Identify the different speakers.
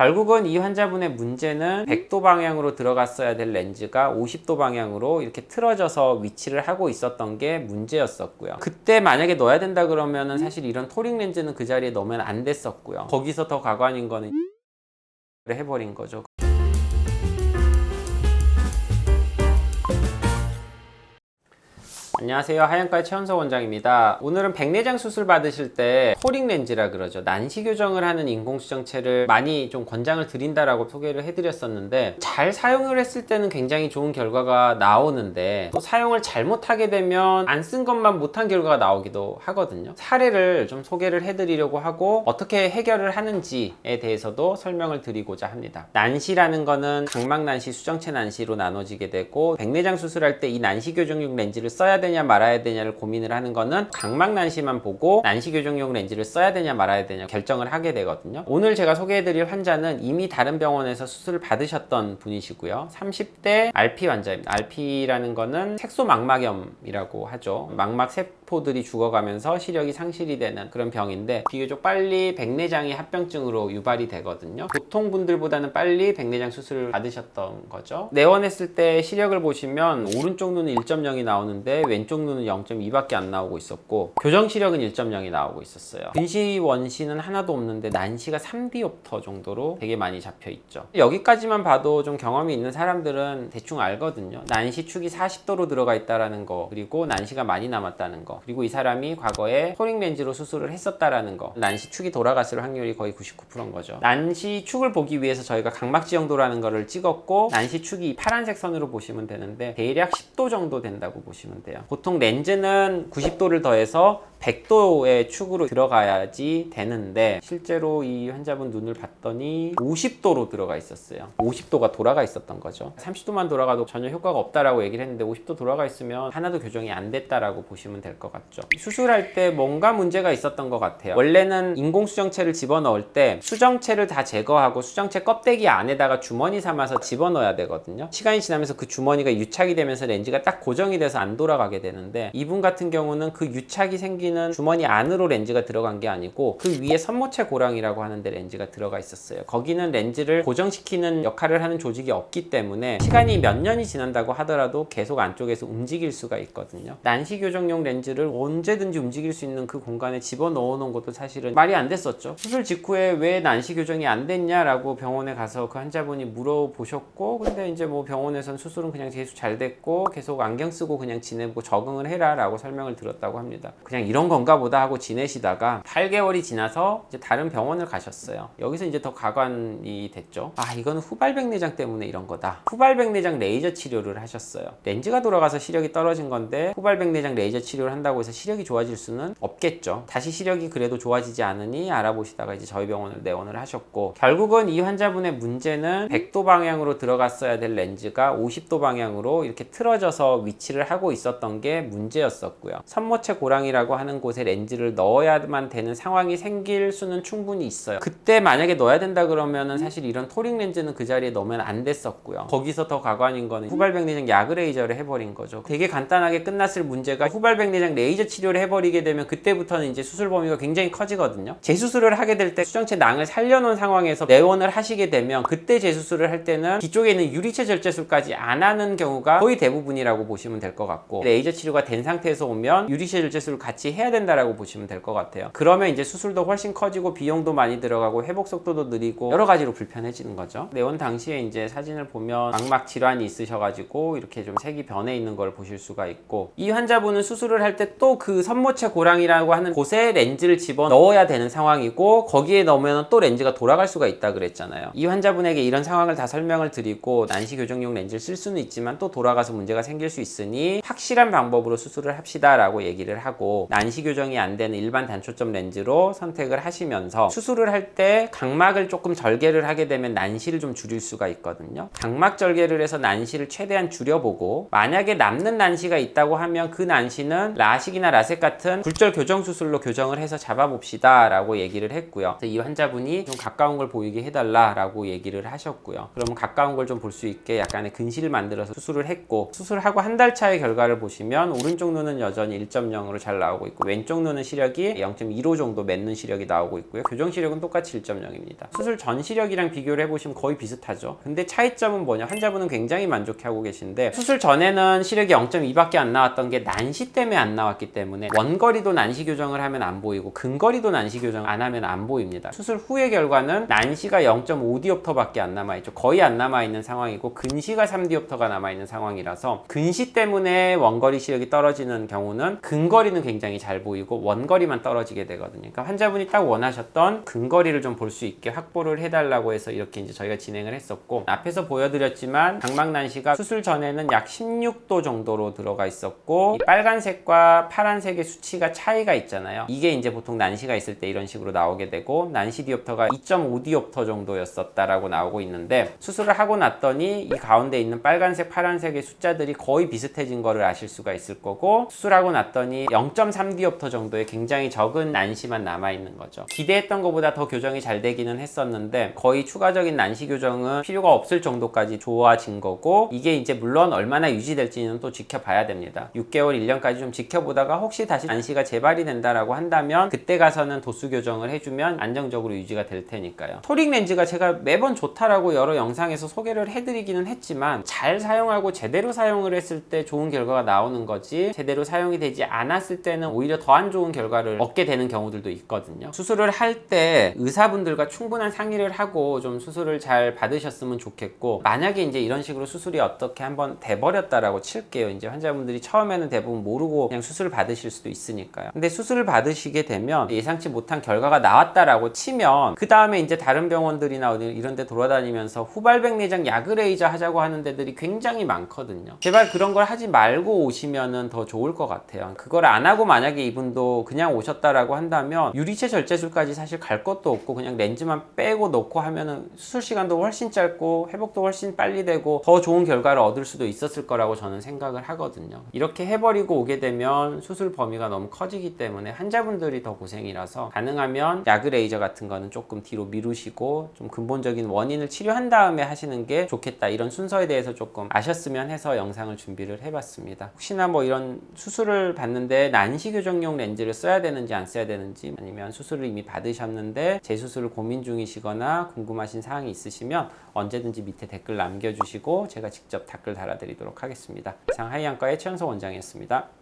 Speaker 1: 결국은 이 환자분의 문제는 100도 방향으로 들어갔어야 될 렌즈가 50도 방향으로 이렇게 틀어져서 위치를 하고 있었던 게 문제였었고요. 그때 만약에 넣어야 된다 그러면은 사실 이런 토링 렌즈는 그 자리에 넣으면 안 됐었고요. 거기서 더 가관인 거는 해버린 거죠. 안녕하세요. 하얀과의 최현석 원장입니다. 오늘은 백내장 수술 받으실 때 토링 렌즈라 그러죠. 난시 교정을 하는 인공수정체를 많이 좀 권장을 드린다라고 소개를 해드렸었는데 잘 사용을 했을 때는 굉장히 좋은 결과가 나오는데 또 사용을 잘못하게 되면 안 쓴 것만 못한 결과가 나오기도 하거든요. 사례를 좀 소개를 해드리려고 하고 어떻게 해결을 하는지에 대해서도 설명을 드리고자 합니다. 난시라는 거는 각막 난시, 수정체 난시로 나눠지게 되고 백내장 수술할 때 이 난시 교정용 렌즈를 써야 되냐 말아야 되냐를 고민을 하는 거는 각막 난시만 보고 난시 교정용 렌즈를 써야 되냐 말아야 되냐 결정을 하게 되거든요. 오늘 제가 소개해드릴 환자는 이미 다른 병원에서 수술을 받으셨던 분이시고요. 30대 RP 환자입니다. RP라는 거는 색소망막염이라고 하죠. 망막 세포들이 죽어가면서 시력이 상실이 되는 그런 병인데 비교적 빨리 백내장이 합병증으로 유발이 되거든요. 보통 분들보다는 빨리 백내장 수술을 받으셨던 거죠. 내원했을 때 시력을 보시면 오른쪽 눈은 1.0이 나오는데 왼쪽 눈은 0.2밖에 안 나오고 있었고 교정 시력은 1.0이 나오고 있었어요. 근시 원시는 하나도 없는데 난시가 3디옵터 정도로 되게 많이 잡혀 있죠. 여기까지만 봐도 좀 경험이 있는 사람들은 대충 알거든요. 난시 축이 40도로 들어가 있다라는 거 그리고 난시가 많이 남았다는 거 그리고 이 사람이 과거에 토링 렌즈로 수술을 했었다라는 거 난시 축이 돌아갔을 확률이 거의 99%인 거죠. 난시 축을 보기 위해서 저희가 각막 지형도라는 거를 찍었고 난시 축이 파란색 선으로 보시면 되는데 대략 10도 정도 된다고 보시면 돼요. 보통 렌즈는 90도를 더해서 100도의 축으로 들어가야지 되는데 실제로 이 환자분 눈을 봤더니 50도로 들어가 있었어요. 50도가 돌아가 있었던 거죠. 30도만 돌아가도 전혀 효과가 없다라고 얘기를 했는데 50도 돌아가 있으면 하나도 교정이 안 됐다라고 보시면 될 것 같죠. 수술할 때 뭔가 문제가 있었던 것 같아요. 원래는 인공수정체를 집어넣을 때 수정체를 다 제거하고 수정체 껍데기 안에다가 주머니 삼아서 집어넣어야 되거든요. 시간이 지나면서 그 주머니가 유착이 되면서 렌즈가 딱 고정이 돼서 안 돌아가게 되는데 이분 같은 경우는 그 유착이 생기는 주머니 안으로 렌즈가 들어간 게 아니고 그 위에 선모체 고랑이라고 하는데 렌즈가 들어가 있었어요. 거기는 렌즈를 고정시키는 역할을 하는 조직이 없기 때문에 시간이 몇 년이 지난다고 하더라도 계속 안쪽에서 움직일 수가 있거든요. 난시 교정용 렌즈를 언제든지 움직일 수 있는 그 공간에 집어넣어 놓은 것도 사실은 말이 안 됐었죠. 수술 직후에 왜 난시 교정이 안 됐냐라고 병원에 가서 그 환자분이 물어보셨고 근데 이제 뭐 병원에선 수술은 그냥 계속 잘 됐고 계속 안경 쓰고 그냥 지내고 적응을 해라 라고 설명을 들었다고 합니다. 그냥 이런 건가 보다 하고 지내시다가 8개월이 지나서 이제 다른 병원을 가셨어요. 여기서 이제 더 가관이 됐죠. 아 이거는 후발백내장 때문에 이런 거다. 후발백내장 레이저 치료를 하셨어요. 렌즈가 돌아가서 시력이 떨어진 건데 후발백내장 레이저 치료를 한다고 해서 시력이 좋아질 수는 없겠죠. 다시 시력이 그래도 좋아지지 않으니 알아보시다가 이제 저희 병원을 내원을 하셨고 결국은 이 환자분의 문제는 100도 방향으로 들어갔어야 될 렌즈가 50도 방향으로 이렇게 틀어져서 위치를 하고 있었던 게 문제였었고요. 선모체 고랑이라고 하는 곳에 렌즈를 넣어야만 되는 상황이 생길 수는 충분히 있어요. 그때 만약에 넣어야 된다 그러면은 사실 이런 토링 렌즈는 그 자리에 넣으면 안 됐었고요. 거기서 더 가관인 거는 후발백 내장 야그 레이저를 해버린 거죠. 되게 간단하게 끝났을 문제가 후발백 내장 레이저 치료를 해버리게 되면 그때부터는 이제 수술 범위가 굉장히 커지거든요. 재수술을 하게 될 때 수정체 낭을 살려놓은 상황에서 내원을 하시게 되면 그때 재수술을 할 때는 뒤쪽에 있는 유리체 절제술까지 안 하는 경우가 거의 대부분이라고 보시면 될 것 같고 레이 저 치료가 된 상태에서 오면 유리체 절제술을 같이 해야 된다라고 보시면 될 것 같아요. 그러면 이제 수술도 훨씬 커지고 비용도 많이 들어가고 회복 속도도 느리고 여러 가지로 불편해지는 거죠. 내원 당시에 이제 사진을 보면 망막 질환이 있으셔가지고 이렇게 좀 색이 변해 있는 걸 보실 수가 있고 이 환자분은 수술을 할 때 또 그 선모체 고랑이라고 하는 곳에 렌즈를 집어 넣어야 되는 상황이고 거기에 넣으면 또 렌즈가 돌아갈 수가 있다 그랬잖아요. 이 환자분에게 이런 상황을 다 설명을 드리고 난시 교정용 렌즈를 쓸 수는 있지만 또 돌아가서 문제가 생길 수 있으니 확실한 방법으로 수술을 합시다 라고 얘기를 하고 난시 교정이 안 되는 일반 단초점 렌즈로 선택을 하시면서 수술을 할 때 각막을 조금 절개를 하게 되면 난시를 좀 줄일 수가 있거든요. 각막 절개를 해서 난시를 최대한 줄여보고 만약에 남는 난시가 있다고 하면 그 난시는 라식이나 라섹 같은 굴절 교정 수술로 교정을 해서 잡아봅시다 라고 얘기를 했고요. 이 환자분이 좀 가까운 걸 보이게 해달라 라고 얘기를 하셨고요. 그러면 가까운 걸 좀 볼 수 있게 약간의 근시를 만들어서 수술을 했고 수술하고 한 달 차의 결과를 보시. 보시면 오른쪽 눈은 여전히 1.0으로 잘 나오고 있고 왼쪽 눈은 시력이 0.15 정도 맺는 시력이 나오고 있고요. 교정 시력은 똑같이 1.0입니다. 수술 전 시력이랑 비교를 해보시면 거의 비슷하죠. 근데 차이점은 뭐냐? 환자분은 굉장히 만족해하고 계신데 수술 전에는 시력이 0.2밖에 안 나왔던 게 난시 때문에 안 나왔기 때문에 원거리도 난시 교정을 하면 안 보이고 근거리도 난시 교정 안 하면 안 보입니다. 수술 후의 결과는 난시가 0.5디옵터밖에 안 남아있죠. 거의 안 남아있는 상황이고 근시가 3디옵터가 남아있는 상황이라서 근시 때문에 원거리 시력이 떨어지는 경우는 근거리는 굉장히 잘 보이고 원거리만 떨어지게 되거든요. 그러니까 환자분이 딱 원하셨던 근거리를 좀 볼 수 있게 확보를 해달라고 해서 이렇게 이제 저희가 진행을 했었고 앞에서 보여드렸지만 각막난시가 수술 전에는 약 16도 정도로 들어가 있었고 이 빨간색과 파란색의 수치가 차이가 있잖아요. 이게 이제 보통 난시가 있을 때 이런 식으로 나오게 되고 난시 디옵터가 2.5 디옵터 정도였었다라고 나오고 있는데 수술을 하고 났더니 이 가운데 있는 빨간색, 파란색의 숫자들이 거의 비슷해진 거를 아실 수가 있을 거고 수술하고 났더니 0.3디옵터 정도의 굉장히 적은 난시만 남아 있는 거죠. 기대했던 것보다 더 교정이 잘 되기는 했었는데 거의 추가적인 난시 교정은 필요가 없을 정도까지 좋아진 거고 이게 이제 물론 얼마나 유지될지는 또 지켜봐야 됩니다. 6개월, 1년까지 좀 지켜보다가 혹시 다시 난시가 재발이 된다라고 한다면 그때 가서는 도수 교정을 해주면 안정적으로 유지가 될 테니까요. 토릭 렌즈가 제가 매번 좋다라고 여러 영상에서 소개를 해드리기는 했지만 잘 사용하고 제대로 사용을 했을 때 좋은 결과가 나오는 거지 제대로 사용이 되지 않았을 때는 오히려 더 안 좋은 결과를 얻게 되는 경우들도 있거든요. 수술을 할 때 의사분들과 충분한 상의를 하고 좀 수술을 잘 받으셨으면 좋겠고 만약에 이제 이런 식으로 수술이 어떻게 한번 돼버렸다라고 칠게요. 이제 환자분들이 처음에는 대부분 모르고 그냥 수술을 받으실 수도 있으니까요. 근데 수술을 받으시게 되면 예상치 못한 결과가 나왔다라고 치면 그 다음에 이제 다른 병원들이나 이런 데 돌아다니면서 후발백 내장 야그레이저 하자고 하는 데들이 굉장히 많거든요. 제발 그런 걸 하지 말고 오시 면은 더 좋을 것 같아요. 그걸 안 하고 만약에 이분도 그냥 오셨다라고 한다면 유리체 절제술까지 사실 갈 것도 없고 그냥 렌즈만 빼고 넣고 하면은 수술 시간도 훨씬 짧고 회복도 훨씬 빨리 되고 더 좋은 결과를 얻을 수도 있었을 거라고 저는 생각을 하거든요. 이렇게 해버리고 오게 되면 수술 범위가 너무 커지기 때문에 환자분들이 더 고생이라서 가능하면 야그 레이저 같은 거는 조금 뒤로 미루시고 좀 근본적인 원인을 치료한 다음에 하시는 게 좋겠다 이런 순서에 대해서 조금 아셨으면 해서 영상을 준비를 해봤습니다. 혹시나 뭐 이런 수술을 받는데 난시 교정용 렌즈를 써야 되는지 안 써야 되는지 아니면 수술을 이미 받으셨는데 재수술을 고민 중이시거나 궁금하신 사항이 있으시면 언제든지 밑에 댓글 남겨주시고 제가 직접 댓글 달아드리도록 하겠습니다. 이상 하이안과의 최현석 원장이었습니다.